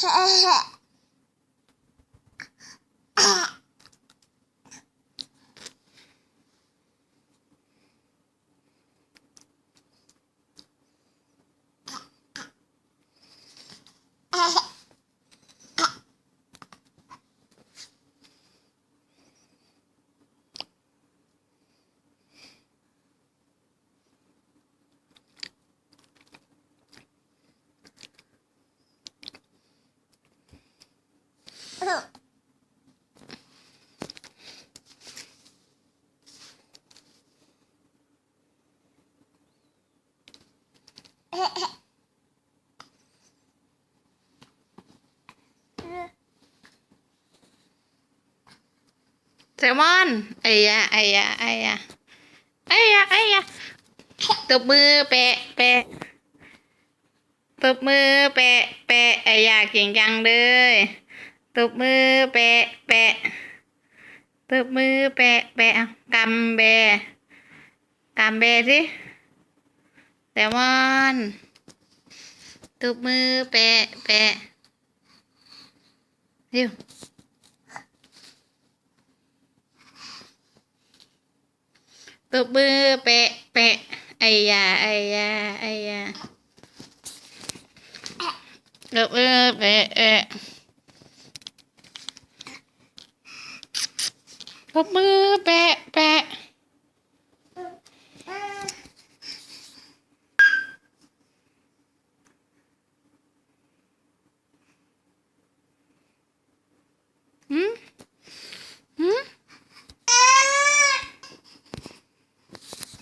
Ha ha. แซลมอนไอ้ยะไอ้ยะไอ้ยะไอ้ยะไอ้ยะตบมือแปะแปะตบมือแปะแปะไอ้ยะเก่งจังเลย ตบมือแปะแปะตบมือแปะแปะกำแบกำแบสิแซลมอนตบมือแปะแปะเร็วตบมือแปะแปะไอ้ยาไอ้ยาไอ้ยาตบมือแปะแปะ บมือแปะแปะ